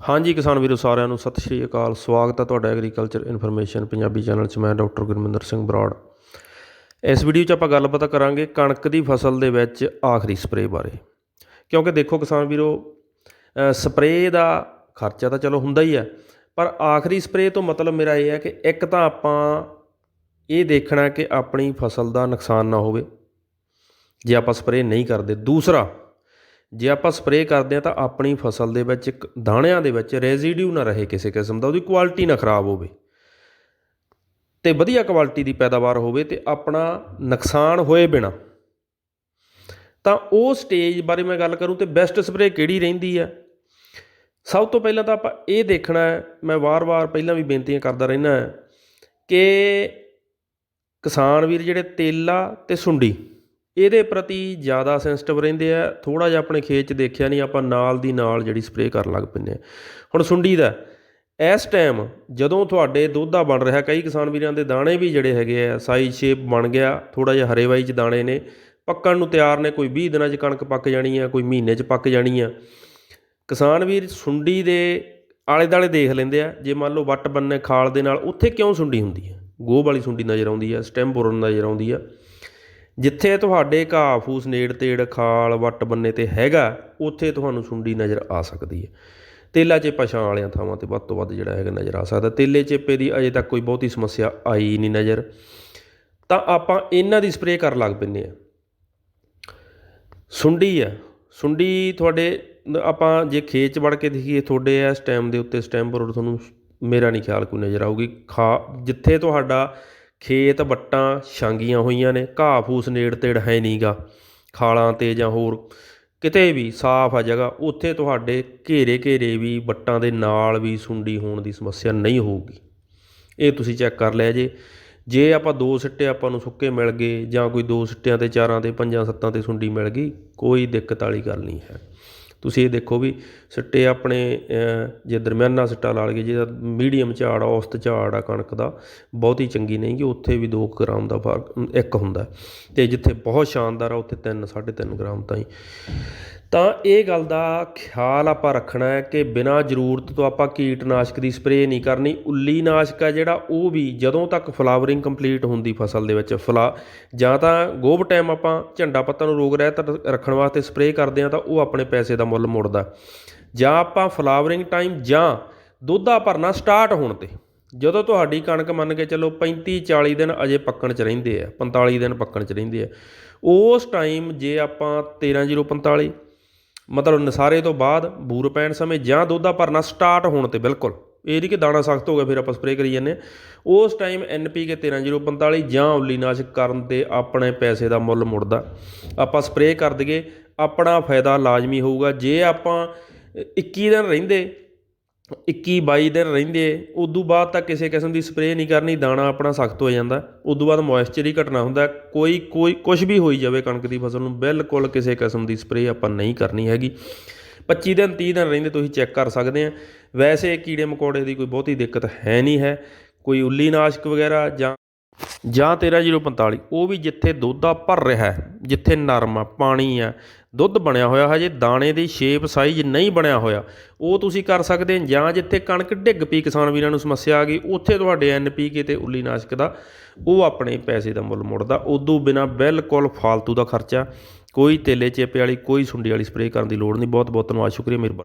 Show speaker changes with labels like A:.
A: ਹਾਂਜੀ ਕਿਸਾਨ ਵੀਰੋ, ਸਾਰਿਆਂ ਨੂੰ ਸਤਿ ਸ਼੍ਰੀ ਅਕਾਲ। ਸਵਾਗਤ ਹੈ ਤੁਹਾਡਾ ਐਗਰੀਕਲਚਰ ਇਨਫੋਰਮੇਸ਼ਨ ਪੰਜਾਬੀ ਚੈਨਲ 'ਚ। ਮੈਂ ਡਾਕਟਰ ਗੁਰਮਿੰਦਰ ਸਿੰਘ ਬਰਾੜ। ਇਸ ਵੀਡੀਓ 'ਚ ਆਪਾਂ ਗੱਲਬਾਤ ਕਰਾਂਗੇ ਕਣਕ ਦੀ ਫਸਲ ਦੇ ਵਿੱਚ ਆਖਰੀ ਸਪਰੇਅ ਬਾਰੇ। ਕਿਉਂਕਿ ਦੇਖੋ ਕਿਸਾਨ ਵੀਰੋ ਸਪਰੇਅ ਦਾ ਖਰਚਾ ਤਾਂ ਚਲੋ ਹੁੰਦਾ ਹੀ ਹੈ ਪਰ ਆਖਰੀ ਸਪਰੇਅ ਤੋਂ ਮਤਲਬ ਮੇਰਾ ਇਹ ਹੈ ਕਿ ਇੱਕ ਤਾਂ ਆਪਾਂ ਇਹ ਦੇਖਣਾ ਕਿ ਆਪਣੀ ਫਸਲ ਦਾ ਨੁਕਸਾਨ ਨਾ ਹੋਵੇ, ਜੇ ਆਪਾਂ ਸਪਰੇਅ ਨਹੀਂ ਕਰਦੇ। ਦੂਸਰਾ ਜੇ ਆਪਾਂ ਸਪਰੇਅ ਕਰਦੇ ਆ ਤਾਂ ਆਪਣੀ ਫਸਲ ਦੇ ਵਿੱਚ ਇੱਕ ਦਾਣਿਆਂ ਦੇ ਵਿੱਚ ਰੈਜ਼ੀਡਿਊ ਨਾ ਰਹੇ ਕਿਸੇ ਕਿਸਮ ਦਾ, ਉਹਦੀ ਕੁਆਲਿਟੀ ਨਾ ਖਰਾਬ ਹੋਵੇ। ਤੇ ਵਧੀਆ ਕੁਆਲਿਟੀ ਦੀ ਪੈਦਾਵਾਰ ਹੋਵੇ ਤੇ ਆਪਣਾ ਨੁਕਸਾਨ ਹੋਏ ਬਿਨਾ। ਤਾਂ ਉਹ ਸਟੇਜ ਬਾਰੇ ਮੈਂ ਗੱਲ ਕਰੂੰ ਤੇ ਬੈਸਟ ਸਪਰੇਅ ਕਿਹੜੀ ਰਹਿੰਦੀ ਹੈ? ਸਭ ਤੋਂ ਪਹਿਲਾਂ ਤਾਂ ਆਪਾਂ ਇਹ ਦੇਖਣਾ ਹੈ, ਮੈਂ ਵਾਰ-ਵਾਰ ਪਹਿਲਾਂ ਵੀ ਬੇਨਤੀਆਂ ਕਰਦਾ ਰਹਿਣਾ ਕਿ ਕਿਸਾਨ ਵੀਰ ਜਿਹੜੇ ਤੇਲਾ ਤੇ ਸੁੰਡੀ ਇਹਦੇ ਪ੍ਰਤੀ ਜ਼ਿਆਦਾ ਸੈਂਸਿਟਿਵ ਰਹਿੰਦੇ ਆ ਥੋੜਾ ਜਿਹਾ ਆਪਣੇ ਖੇਤ 'ਚ ਦੇਖਿਆ ਨਹੀਂ, ਆਪਾਂ ਨਾਲ ਦੀ ਨਾਲ ਜਿਹੜੀ ਸਪਰੇਅ ਕਰਨ ਲੱਗ ਪੈਂਦੇ ਆ। ਹੁਣ ਸੁੰਡੀ ਦਾ, ਇਸ ਟਾਈਮ ਜਦੋਂ ਤੁਹਾਡੇ ਦੁੱਧਾ ਬਣ ਰਿਹਾ, ਕਈ ਕਿਸਾਨ ਵੀਰਾਂ ਦੇ ਦਾਣੇ ਵੀ ਜਿਹੜੇ ਹੈਗੇ ਆ ਸਾਈਜ਼ ਸ਼ੇਪ ਬਣ ਗਿਆ ਥੋੜਾ ਜਿਹਾ ਹਰੇ ਵਾਈ 'ਚ ਦਾਣੇ ਨੇ, ਪੱਕਣ ਨੂੰ ਤਿਆਰ ਨੇ, ਕੋਈ 20 ਦਿਨਾਂ 'ਚ ਕਣਕ ਪੱਕ ਜਾਣੀ ਆ, ਕੋਈ ਮਹੀਨੇ 'ਚ ਪੱਕ ਜਾਣੀ ਆ। ਕਿਸਾਨ ਵੀਰ ਸੁੰਡੀ ਦੇ ਆਲੇ ਦਾਲੇ ਦੇਖ ਲੈਂਦੇ ਆ, ਜੇ ਮੰਨ ਲਓ ਵੱਟ ਬੰਨੇ ਖਾਲ ਦੇ ਨਾਲ, ਉੱਥੇ ਕਿਉਂ ਸੁੰਡੀ ਹੁੰਦੀ ਹੈ ਗੋਹ ਵਾਲੀ ਸੁੰਡੀ ਨਜ਼ਰ ਆਉਂਦੀ ਆ ਸਟੈਮ ਬੋਰਨ ਨਜ਼ਰ ਆਉਂਦੀ ਆ। ਜਿੱਥੇ ਤੁਹਾਡੇ ਘਾਹ ਫੂਸ ਨੇੜ ਤੇੜ ਖਾਲ ਵੱਟ ਬੰਨੇ ਤੇ ਹੈਗਾ, ਉੱਥੇ ਤੁਹਾਨੂੰ ਸੁੰਡੀ ਨਜ਼ਰ ਆ ਸਕਦੀ ਹੈ। ਤੇਲਾ ਚੇਪਾ ਛਾਂ ਵਾਲੀਆਂ ਥਾਵਾਂ ਤੇ ਵੱਧ ਤੋਂ ਵੱਧ ਜਿਹੜਾ ਹੈਗਾ ਨਜ਼ਰ ਆ ਸਕਦਾ। ਤੇਲੇ ਚੇਪੇ ਦੀ ਅਜੇ ਤੱਕ ਕੋਈ ਬਹੁਤੀ ਸਮੱਸਿਆ ਆਈ ਨਹੀਂ ਨਜ਼ਰ। ਤਾਂ ਆਪਾਂ ਇਹਨਾਂ ਦੀ ਸਪਰੇਅ ਕਰਨ ਲੱਗ ਪੈਂਦੇ ਆ ਸੁੰਡੀ ਆ ਸੁੰਡੀ ਤੁਹਾਡੇ, ਆਪਾਂ ਜੇ ਖੇਤ 'ਚ ਵੜ ਕੇ ਦੇਖੀਏ, ਤੁਹਾਡੇ ਇਸ ਸਟੈਮ ਦੇ ਉੱਤੇ ਸਟੈਮ ਬੋਰਡ ਤੁਹਾਨੂੰ ਮੇਰਾ ਨਹੀਂ ਖਿਆਲ ਕੋਈ ਨਜ਼ਰ ਆਊਗੀ। ਖਾ, ਜਿੱਥੇ ਤੁਹਾਡਾ ਖੇਤ ਵੱਟਾਂ ਛਾਂਗੀਆਂ ਹੋਈਆਂ ਨੇ, ਘਾਹ ਫੂਸ ਨੇੜ ਤੇੜ ਹੈ ਨਹੀਂਗਾ ਖਾਲਾਂ ਤੇ ਜਾਂ ਹੋਰ ਕਿਤੇ ਵੀ ਸਾਫ਼ ਆ ਜਗ੍ਹਾ, ਉੱਥੇ ਤੁਹਾਡੇ ਘੇਰੇ ਘੇਰੇ ਵੀ ਵੱਟਾਂ ਦੇ ਨਾਲ ਵੀ ਸੁੰਡੀ ਹੋਣ ਦੀ ਸਮੱਸਿਆ ਨਹੀਂ ਹੋਊਗੀ। ਇਹ ਤੁਸੀਂ ਚੈੱਕ ਕਰ ਲਿਆ ਜੇ। ਜੇ ਆਪਾਂ ਦੋ ਸਿੱਟੇ ਆਪਾਂ ਨੂੰ ਸੁੱਕੇ ਮਿਲ ਗਏ ਜਾਂ ਕੋਈ ਦੋ ਸਿੱਟਿਆਂ ਤੇ ਚਾਰਾਂ ਤੇ ਪੰਜਾਂ ਸੱਤਾਂ ਤੇ ਸੁੰਡੀ ਮਿਲ ਗਈ, ਕੋਈ ਦਿੱਕਤ ਵਾਲੀ ਗੱਲ ਨਹੀਂ ਹੈ। ਤੁਸੀਂ ਇਹ ਦੇਖੋ ਵੀ ਸਿੱਟੇ ਆਪਣੇ ਜੇ ਦਰਮਿਆਨਾ ਸਿੱਟਾ ਲਾ ਲਈਏ, ਜਿਹਦਾ ਮੀਡੀਅਮ ਝਾੜ ਆ, ਔਸਤ ਝਾੜ ਆ ਕਣਕ ਦਾ, ਬਹੁਤੀ ਚੰਗੀ ਨਹੀਂ ਕਿ ਉੱਥੇ ਵੀ 2 ਗ੍ਰਾਮ ਦਾ ਫ਼ਰਕ, ਇੱਕ ਹੁੰਦਾ। ਤੇ ਜਿੱਥੇ ਬਹੁਤ ਸ਼ਾਨਦਾਰ ਆ, ਉੱਥੇ 3 3.5 ਗ੍ਰਾਮ ਤਾਈਂ। ਤਾਂ ਇਹ ਗੱਲ ਦਾ ਖਿਆਲ ਆਪਾਂ ਰੱਖਣਾ ਹੈ ਕਿ ਬਿਨਾਂ ਜ਼ਰੂਰਤ ਤੋਂ ਆਪਾਂ ਕੀਟਨਾਸ਼ਕ ਦੀ ਸਪਰੇਅ ਨਹੀਂ ਕਰਨੀ। ਉੱਲੀ ਨਾਸ਼ਕ ਆ ਜਿਹੜਾ, ਉਹ ਵੀ ਜਦੋਂ ਤੱਕ ਫਲਾਵਰਿੰਗ ਕੰਪਲੀਟ ਹੁੰਦੀ ਫਸਲ ਦੇ ਵਿੱਚ ਫਲਾ, ਜਾਂ ਤਾਂ ਗੋਭ ਟਾਈਮ ਆਪਾਂ ਝੰਡਾ ਪੱਤਾ ਨੂੰ ਰੋਗ ਰਹਿਤ ਰੱਖਣ ਵਾਸਤੇ ਸਪਰੇਅ ਕਰਦੇ ਆ ਤਾਂ ਉਹ ਆਪਣੇ ਪੈਸੇ ਦਾ ਮੁੱਲ ਮੁੜਦਾ। ਜਾਂ ਆਪਾਂ ਫਲਾਵਰਿੰਗ ਟਾਈਮ ਜਾਂ ਦੁੱਧਾ ਭਰਨਾ ਸਟਾਰਟ ਹੋਣ ਤੇ, ਜਦੋਂ ਤੁਹਾਡੀ ਕਣਕ ਮੰਨ ਕੇ ਚੱਲੋ 35 40 ਦਿਨ ਅਜੇ ਪੱਕਣ ਚ ਰਹਿੰਦੇ ਆ 45 ਦਿਨ ਪੱਕਣ ਚ ਰਹਿੰਦੇ ਆ, ਉਸ ਟਾਈਮ ਜੇ ਆਪਾਂ 13045 ਮਤਲਬ ਨਸਾਰੇ ਤੋਂ ਬਾਅਦ ਬੂਰ ਪੈਣ ਸਮੇਂ ਜਾਂ ਦੁੱਧਾ ਭਰਨਾ ਸਟਾਰਟ ਹੋਣ ਤੇ ਬਿਲਕੁਲ। ਇਹ ਨਹੀਂ ਕਿ ਦਾਣਾ ਸਖਤ ਹੋ ਗਿਆ, ਫਿਰ ਆਪਾਂ ਸਪਰੇਅ ਕਰੀ ਜਾਂਦੇ ਉਸ ਟਾਈਮ ਐਨਪੀਕੇ 13045 ਜਾਂ ਉੱਲੀਨਾਸ਼ਕ ਕਰਨ ਤੇ ਆਪਣੇ ਪੈਸੇ ਦਾ ਮੁੱਲ ਮੁੜਦਾ। ਆਪਾਂ ਸਪਰੇਅ ਕਰ ਦਈਏ, ਆਪਣਾ ਫਾਇਦਾ ਲਾਜ਼ਮੀ ਹੋਊਗਾ। ਜੇ ਆਪਾਂ 21 ਦਿਨ ਰਹਿੰਦੇ ਇੱਕੀ ਬਾਈ ਦਿਨ ਰਹਿੰਦੇ, ਉਦੋਂ ਬਾਅਦ ਤਾਂ ਕਿਸੇ ਕਿਸਮ ਦੀ ਸਪਰੇਅ ਨਹੀਂ ਕਰਨੀ, ਦਾਣਾ ਆਪਣਾ ਸਖਤ ਹੋ ਜਾਂਦਾ। ਉਦੋਂ ਬਾਅਦ ਮੋਇਸਚਰ ਹੀ ਘਟਣਾ ਹੁੰਦਾ। ਕੋਈ ਕੋਈ ਕੁਝ ਵੀ ਹੋਈ ਜਾਵੇ ਕਣਕ ਦੀ ਫਸਲ ਨੂੰ, ਬਿਲਕੁਲ ਕਿਸੇ ਕਿਸਮ ਦੀ ਸਪਰੇਅ ਆਪਾਂ ਨਹੀਂ ਕਰਨੀ ਹੈਗੀ। 25 ਦਿਨ 30 ਦਿਨ ਰਹਿੰਦੇ, ਤੁਸੀਂ ਚੈੱਕ ਕਰ ਸਕਦੇ ਆ। ਵੈਸੇ ਕੀੜੇ ਮਕੌੜੇ ਦੀ ਕੋਈ ਬਹੁਤੀ ਦਿੱਕਤ ਹੈ ਨਹੀਂ ਹੈ। ਕੋਈ ਉੱਲੀ ਨਾਸ਼ਕ ਵਗੈਰਾ ਜਾਂ ਜਾਂ 13045 ਉਹ ਵੀ ਜਿੱਥੇ ਦੁੱਧ ਆ ਭਰ ਰਿਹਾ ਜਿੱਥੇ ਨਰਮ ਆ ਪਾਣੀ ਆ ਦੁੱਧ ਬਣਿਆ ਹੋਇਆ, ਹਜੇ ਦਾਣੇ ਦੀ ਸ਼ੇਪ ਸਾਈਜ਼ ਨਹੀਂ ਬਣਿਆ ਹੋਇਆ। ਉਹ ਤੁਸੀਂ ਕਰ ਸਕਦੇ ਜਾਂ ਜਿੱਥੇ ਕਣਕ ਡਿੱਗ ਪਈ ਕਿਸਾਨ ਵੀਰਾਂ ਨੂੰ ਸਮੱਸਿਆ ਆ ਗਈ, ਉੱਥੇ ਤੁਹਾਡੇ ਐਨਪੀਕੇ ਤੇ ਉੱਲੀ ਨਾਸ਼ਕ ਦਾ, ਉਹ ਆਪਣੇ ਪੈਸੇ ਦਾ ਮੁੱਲ ਮੁੜਦਾ। ਉਦੋਂ ਬਿਨਾ ਬਿਲਕੁਲ ਫਾਲਤੂ ਦਾ ਖਰਚਾ, ਕੋਈ ਤੇਲੇ ਚੇਪੇ ਵਾਲੀ, ਕੋਈ ਸੁੰਡੀ ਵਾਲੀ ਸਪਰੇਅ ਕਰਨ ਦੀ ਲੋੜ ਨਹੀਂ। ਬਹੁਤ ਬਹੁਤ ਧੰਨਵਾਦ, ਸ਼ੁਕਰੀਆ, ਮਿਹਰਬਾਨੀ।